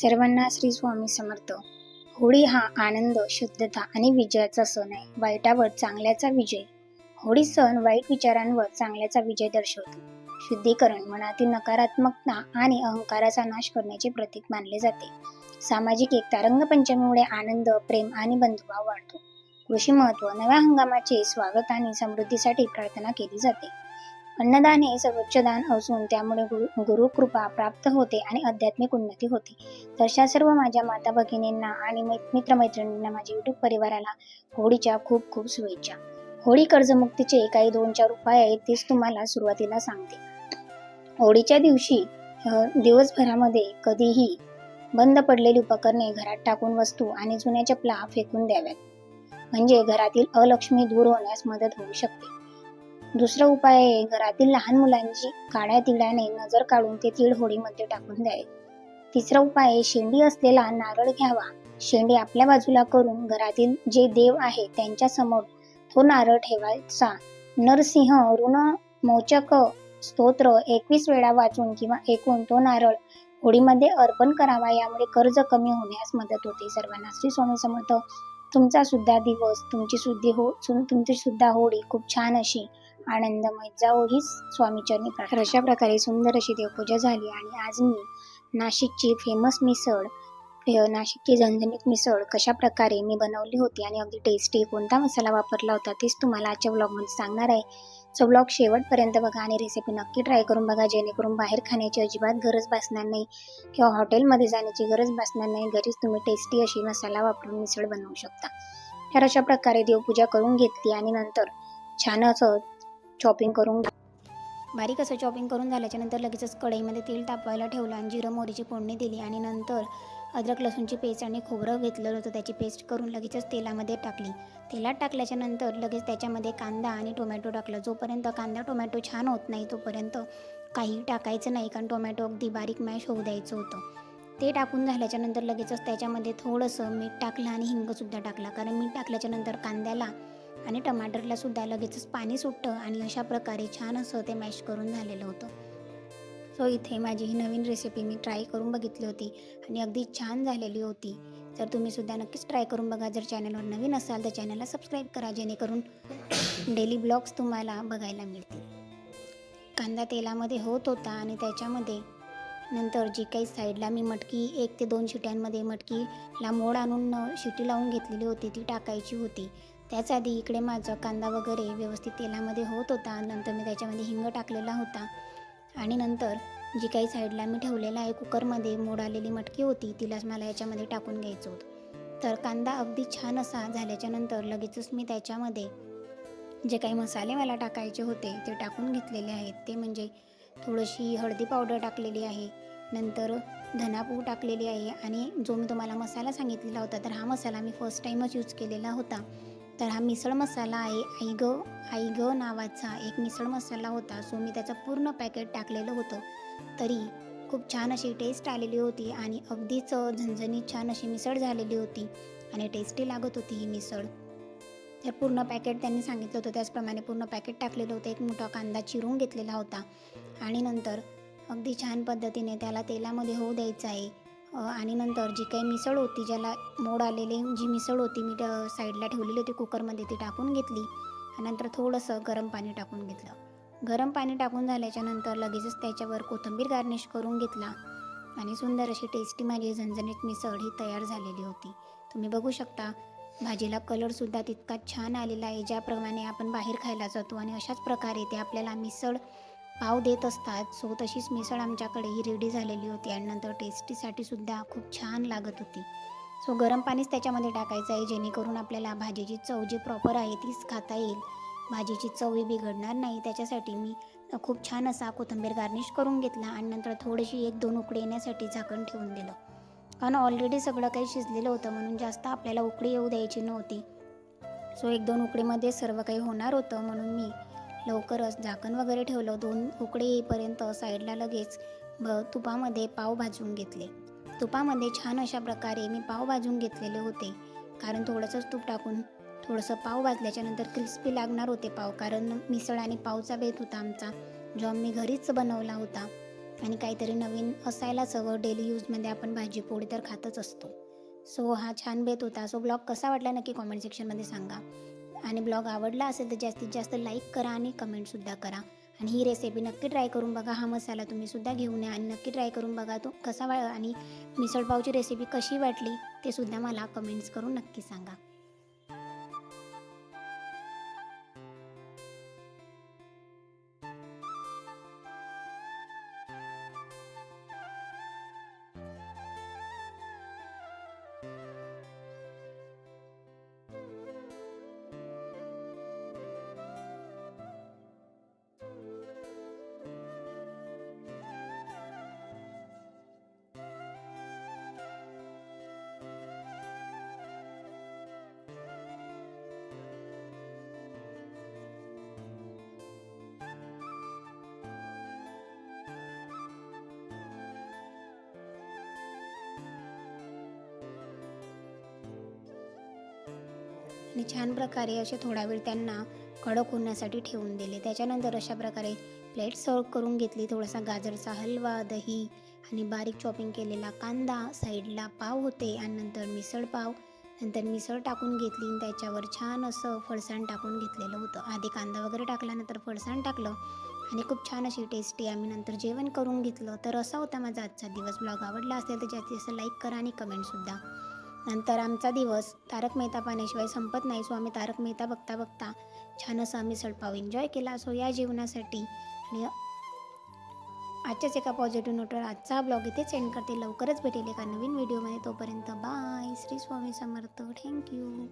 सर्वांना श्री स्वामी समर्थ. होळी हा आनंद शुद्धता आणि विजयाचा सण आहे. वाईटावर चांगल्याचा विजय. होळी सण वाईट विचारांवर चांगल्याचा विजय दर्शवतो. शुद्धीकरण मनातील नकारात्मकता आणि अहंकाराचा नाश करण्याचे प्रतीक मानले जाते. सामाजिक एकता रंगपंचमीमुळे आनंद प्रेम आणि बंधुभाव वाढतो. कृषी महत्त्व नव्या हंगामाचे स्वागत आणि समृद्धीसाठी प्रार्थना केली जाते. अन्नदान हे सर्वोच्च दान असून त्यामुळे गुरु गुरुकृपा प्राप्त होते आणि आध्यात्मिक उन्नती होते. तशा सर्व माझ्या माता भगिनींना आणि मित्र मित्रमैत्रिणींना माझ्या युट्यूब परिवाराला होळीच्या खूप खूप शुभेच्छा. होळी कर्जमुक्तीचे काही दोन चार उपाय आहेत तेच तुम्हाला सुरुवातीला सांगते. होळीच्या दिवशी दिवसभरामध्ये कधीही बंद पडलेली उपकरणे घरात टाकून वस्तू आणि जुन्या चपला फेकून द्याव्यात. म्हणजे घरातील अलक्ष्मी दूर होण्यास मदत होऊ शकते. दुसरा उपाय आहे घरातील लहान मुलांची काड्या तिळाने नजर काढून ते तीळ होळीमध्ये टाकून द्यावे. तिसरा उपाय आहे शेंडी असलेला नारळ घ्यावा. शेंडी आपल्या बाजूला करून घरातील जे देव आहे त्यांच्यासमोर तो नारळ ठेवायचा. नरसिंह ऋण मोचक स्तोत्र एकवीस वेळा वाचून किंवा ऐकून तो नारळ होळीमध्ये अर्पण करावा यामुळे कर्ज कमी होण्यास मदत होते. सर्वांना श्री स्वामी समर्थ. तुमचा सुद्धा दिवस तुमची सुद्धी हो तुमची सुद्धा होळी खूप छान अशी आनंदमय जाओ ही स्वामीचरणी प्रार्थना अशा प्रकारे सुंदर अशी देवपूजा झाली आणि आज मी नाशिकची फेमस मिसळ नाशिकची झणझणीत मिसळ कशा प्रकारे मी बनवली होती आणि अगदी टेस्टी कोणता मसाला वापरला होता तेच तुम्हाला आजच्या ब्लॉगमध्ये सांगणार आहे. सो ब्लॉग शेवटपर्यंत बघा आणि रेसिपी नक्की ट्राय करून बघा जेणेकरून बाहेर खाण्याची अजिबात गरज भासणार नाही किंवा हॉटेलमध्ये जाण्याची गरज भासणार नाही घरीच तुम्ही टेस्टी अशी मसाला वापरून मिसळ बनवू शकता. तर अशा प्रकारे देवपूजा करून घेतली आणि नंतर छान असं चॉपिंग करून बारीक असं चॉपिंग करून झाल्याच्यानंतर लगेचच कढईमध्ये तेल तापवायला ठेवलं आणि जिरं मोहरीची फोडणी दिली आणि नंतर अद्रक लसूणची पेस्ट आणि खोबरं घेतलं होतं. त्याची पेस्ट करून लगेचच तेलामध्ये टाकली. तेलात टाकल्याच्या नंतर लगेच त्याच्यामध्ये कांदा आणि टोमॅटो टाकलं. जोपर्यंत कांदा टोमॅटो छान होत नाही तोपर्यंत काही टाकायचं नाही कारण टोमॅटो अगदी बारीक मॅश होऊ द्यायचं होतं. ते टाकून झाल्याच्यानंतर लगेचच त्याच्यामध्ये थोडंसं मीठ टाकलं आणि हिंगसुद्धा टाकला. कारण मीठ टाकल्याच्यानंतर कांद्याला आणि टमाटरला सुद्धा लगेचच पाणी सुटतं आणि अशा प्रकारे छान असं ते मॅश करून झालेलं होतं. सो इथे माझी ही नवीन रेसिपी मी ट्राय करून बघितली होती आणि अगदी छान झालेली होती. तर तुम्ही सुद्धा नक्कीच ट्राय करून बघा. जर चॅनलवर नवीन असाल तर चॅनलला सबस्क्राईब करा जेणेकरून डेली ब्लॉग्स तुम्हाला बघायला मिळतील. कांदा तेलामध्ये होत होता आणि त्याच्यामध्ये नंतर जी काही साईडला मी मटकी एक ते दोन शिट्यांमध्ये मटकीला मोड आणून शिटी लावून घेतलेली होती ती टाकायची होती. त्याच आधी इकडे माझं कांदा वगैरे व्यवस्थित तेलामध्ये होत होता. नंतर मी त्याच्यामध्ये हिंग टाकलेला होता. आणि नंतर जी काही साईडला मी ठेवलेला आहे कुकरमध्ये मोड आलेली मटकी होती तिलाच मला याच्यामध्ये टाकून घ्यायचं होतं. तर कांदा अगदी छान असा झाल्याच्यानंतर लगेचच मी त्याच्यामध्ये जे काही मसाले मला टाकायचे होते ते टाकून घेतलेले आहेत. ते म्हणजे थोडीशी हळदी पावडर टाकलेली आहे नंतर धनापूड टाकलेली आहे आणि जो मी तुम्हाला मसाला सांगितलेला होता तर हा मसाला मी फर्स्ट टाईमच यूज केलेला होता. तर हा मिसळ मसाला आहे आई आईग आई नावाचा एक मिसळ मसाला होता. सो मी त्याचं पूर्ण पॅकेट टाकलेलं होतं. तरी खूप छान अशी टेस्ट आलेली होती आणि अगदीच झणझणीत छान अशी मिसळ झालेली होती आणि टेस्टी लागत होती ही मिसळ. तर पूर्ण पॅकेट त्यांनी सांगितलं होतं. त्याचप्रमाणे पूर्ण पॅकेट टाकलेलं होतं. एक मोठा कांदा चिरून घेतलेला होता. आणि नंतर अगदी छान पद्धतीने त्याला तेलामध्ये होऊ द्यायचं आहे. आणि नंतर जी काही मिसळ होती ज्याला मोड आलेली जी मिसळ होती मी साईडला ठेवलेली होती कुकरमध्ये ती टाकून घेतली आणि नंतर थोडंसं गरम पाणी टाकून घेतलं. गरम पाणी टाकून झाल्याच्यानंतर लगेचच त्याच्यावर कोथिंबीर गार्निश करून घेतला आणि सुंदर अशी टेस्टी माझी झणझणीत मिसळ ही तयार झालेली होती. तुम्ही बघू शकता भाजीला कलरसुद्धा तितकाच छान आलेला आहे ज्याप्रमाणे आपण बाहेर खायला जातो आणि अशाच प्रकारे ते आपल्याला मिसळ पाव देत असतात. सो तशीच मिसळ आमच्याकडे ही रेडी झालेली होती आणि नंतर टेस्टीसाठी सुद्धा खूप छान लागत होती. सो गरम पाणीच त्याच्यामध्ये टाकायचं आहे जेणेकरून आपल्याला भाजीची चव जी प्रॉपर आहे तीच खाता येईल. भाजीची चवही बिघडणार नाही. त्याच्यासाठी मी खूप छान असा कोथिंबीर गार्निश करून घेतला आणि नंतर थोडीशी एक दोन उकडी येण्यासाठी झाकण ठेवून दिलं. कारण ऑलरेडी सगळं काही शिजलेलं होतं म्हणून जास्त आपल्याला उकडी येऊ द्यायची नव्हती. सो एक दोन उकडीमध्ये सर्व काही होणार होतं म्हणून मी लवकरच झाकण वगैरे ठेवलं दोन उकडे येईपर्यंत साईडला लगेच ब तुपामध्ये पाव भाजून घेतले. तुपामध्ये छान अशा प्रकारे मी पाव भाजून घेतलेले होते. कारण थोडंसंच तूप टाकून थोडंसं पाव भाजल्याच्यानंतर क्रिस्पी लागणार होते पाव. कारण मिसळ आणि पावचा बेत होता आमचा जो आम्ही घरीच बनवला होता. आणि काहीतरी नवीन असायलाच हवं डेली यूजमध्ये आपण भाजी पोळी तर खातच असतो. सो हा छान बेत होता. सो ब्लॉग कसा वाटला नक्की कॉमेंट सेक्शनमध्ये सांगा. आणि ब्लॉग आवडला असेल तर जास्तीत जास्त लाईक करा आणि कमेंटसुद्धा करा. आणि ही रेसिपी नक्की ट्राय करून बघा. हा मसाला तुम्हीसुद्धा घेऊन या आणि नक्की ट्राय करून बघा तो कसा वा आणि मिसळपावची रेसिपी कशी वाटली ते सुद्धा मला कमेंट्स करून नक्की सांगा. आणि छान प्रकारे असे थोडा वेळ त्यांना कडक होण्यासाठी ठेवून दिले. त्याच्यानंतर अशा प्रकारे प्लेट सर्व करून घेतली. थोडासा गाजरचा हलवा दही आणि बारीक चॉपिंग केलेला कांदा साईडला पाव होते आणि नंतर मिसळ पाव. नंतर मिसळ टाकून घेतली आणि त्याच्यावर छान असं फळसाण टाकून घेतलेलं होतं. आधी कांदा वगैरे टाकल्यानंतर फळसाण टाकलं आणि खूप छान अशी टेस्टी आम्ही नंतर जेवण करून घेतलं. तर असा होता माझा आजचा दिवस. ब्लॉग आवडला असेल तर जास्तीत जास्त लाईक करा आणि कमेंटसुद्धा नंतर आमचा दिवस तारक मेहता पाहण्याशिवाय संपत नाही. सो आम्ही तारक मेहता बघता बघता छान असं आम्ही सडपाव एन्जॉय केला. सो या जीवनासाठी आणि आजच्याच एका पॉझिटिव्ह नोटवर आजचा ब्लॉग इथेच एंड करते. लवकरच भेटेल एका नवीन व्हिडिओमध्ये तोपर्यंत bye Shri Swami Samarth. Thank you